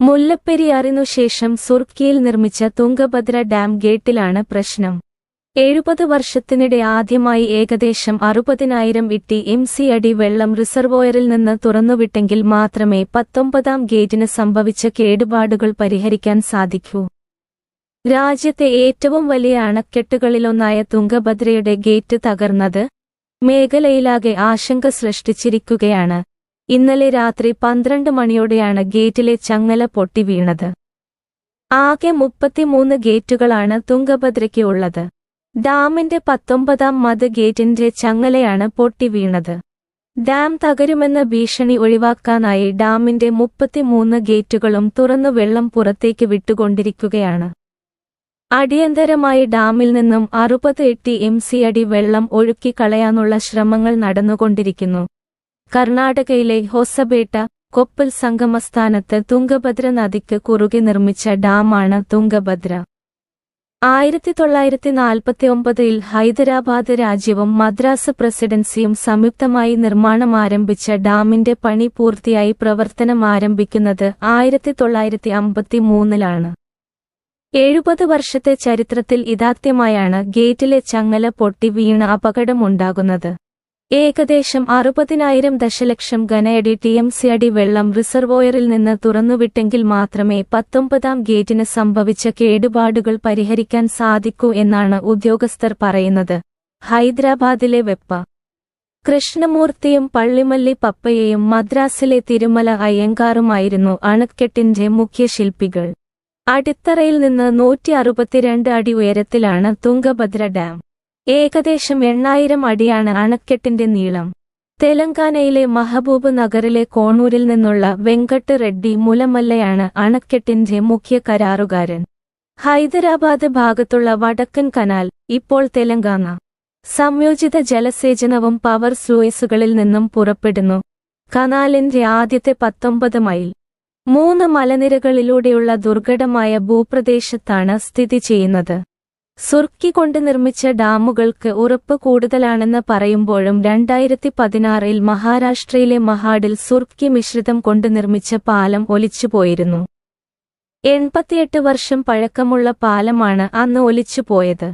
മുല്ലപ്പെരിയാറിനു ശേഷം സുർക്കിയിൽ നിർമ്മിച്ച തുംഗഭദ്ര ഡാം ഗേറ്റിലാണ് പ്രശ്നം. എഴുപത് വർഷത്തിനിടെ ആദ്യമായി ഏകദേശം അറുപതിനായിരം ഇട്ടി എം സി അടി വെള്ളം റിസർവോയറിൽ നിന്ന് തുറന്നുവിട്ടെങ്കിൽ മാത്രമേ പത്തൊമ്പതാം ഗേറ്റിന് സംഭവിച്ച കേടുപാടുകൾ പരിഹരിക്കാൻ സാധിക്കൂ. രാജ്യത്തെ ഏറ്റവും വലിയ അണക്കെട്ടുകളിലൊന്നായ തുംഗഭദ്രയുടെ ഗേറ്റ് തകർന്നത് മേഖലയിലാകെ ആശങ്ക സൃഷ്ടിച്ചിരിക്കുകയാണ്. ഇന്നലെ രാത്രി പന്ത്രണ്ട് മണിയോടെയാണ് ഗേറ്റിലെ ചങ്ങല പൊട്ടി വീണത്. ആകെ മുപ്പത്തിമൂന്ന് ഗേറ്റുകളാണ് തുംഗഭദ്രയ്ക്ക് ഉള്ളത്. ഡാമിന്റെ പത്തൊമ്പതാം മത് ഗേറ്റിന്റെ ചങ്ങലയാണ് പൊട്ടി വീണത്. ഡാം തകരുമെന്ന ഭീഷണി ഒഴിവാക്കാനായി ഡാമിന്റെ മുപ്പത്തിമൂന്ന് ഗേറ്റുകളും തുറന്നു വെള്ളം പുറത്തേക്ക് വിട്ടുകൊണ്ടിരിക്കുകയാണ്. അടിയന്തരമായി ഡാമിൽ നിന്നും അറുപത് എട്ടി എം സി അടി വെള്ളം ഒഴുക്കിക്കളയാനുള്ള ശ്രമങ്ങൾ നടന്നുകൊണ്ടിരിക്കുന്നു. കർണാടകയിലെ ഹൊസബേട്ട കൊപ്പൽ സംഗമസ്ഥാനത്ത് തുംഗഭദ്ര നദിക്ക് കുറുകെ നിർമ്മിച്ച ഡാമാണ് തുംഗഭദ്ര. ആയിരത്തി തൊള്ളായിരത്തി നാൽപ്പത്തിയൊമ്പതിൽ ഹൈദരാബാദ് രാജ്യവും മദ്രാസ് പ്രസിഡൻസിയും സംയുക്തമായി നിർമ്മാണം ആരംഭിച്ച ഡാമിന്റെ പണി പൂർത്തിയായി പ്രവർത്തനം ആരംഭിക്കുന്നത് ആയിരത്തി തൊള്ളായിരത്തി അമ്പത്തിമൂന്നിലാണ് എഴുപത് വർഷത്തെ ചരിത്രത്തിൽ ഇതാദ്യമായാണ് ഗേറ്റിലെ ചങ്ങല പൊട്ടി വീണ അപകടമുണ്ടാകുന്നത്. ഏകദേശം അറുപതിനായിരം ദശലക്ഷം ഘനയടി ടി എം സി അടി വെള്ളം റിസർവോയറിൽ നിന്ന് തുറന്നുവിട്ടെങ്കിൽ മാത്രമേ പത്തൊമ്പതാം ഗേറ്റിന് സംഭവിച്ച കേടുപാടുകൾ പരിഹരിക്കാൻ സാധിക്കൂ എന്നാണ് ഉദ്യോഗസ്ഥർ പറയുന്നത്. ഹൈദരാബാദിലെ വെപ്പ. കൃഷ്ണമൂർത്തിയും പള്ളിമല്ലി പപ്പയെയും മദ്രാസിലെ തിരുമല അയ്യങ്കാറുമായിരുന്നു അണക്കെട്ടിന്റെ മുഖ്യ ശില്പികൾ. അടിത്തറയിൽ നിന്ന് നൂറ്റി അറുപത്തിരണ്ട് അടി ഉയരത്തിലാണ് തുങ്കഭദ്ര ഡാം. ഏകദേശം എണ്ണായിരം അടിയാണ് അണക്കെട്ടിന്റെ നീളം. തെലങ്കാനയിലെ മഹബൂബ് നഗറിലെ കോണൂരിൽ നിന്നുള്ള വെങ്കട്ട് റെഡ്ഡി മുലമല്ലയാണ് അണക്കെട്ടിന്റെ മുഖ്യ കരാറുകാരൻ. ഹൈദരാബാദ് ഭാഗത്തുള്ള വടക്കൻ കനാൽ ഇപ്പോൾ തെലങ്കാന. സംയോജിത ജലസേചനവും പവർ സ്ലൂയിസുകളിൽ നിന്നും പുറപ്പെടുന്നു. കനാലിന്റെ ആദ്യത്തെ പത്തൊമ്പത് മൈൽ. മൂന്ന് മലനിരകളിലൂടെയുള്ള ദുർഘടമായ ഭൂപ്രദേശത്താണ് സ്ഥിതി ചെയ്യുന്നത്. സുർക്കി കൊണ്ട് നിർമ്മിച്ച ഡാമുകൾക്ക് ഉറപ്പ് കൂടുതലാണെന്ന് പറയുമ്പോഴും രണ്ടായിരത്തി പതിനാറിൽ മഹാരാഷ്ട്രയിലെ മഹാഡിൽ സുർക്കി മിശ്രിതം കൊണ്ട് നിർമ്മിച്ച പാലം ഒലിച്ചുപോയിരുന്നു. എൺപത്തിയെട്ട് വർഷം പഴക്കമുള്ള പാലമാണ് അന്ന് ഒലിച്ചുപോയത്.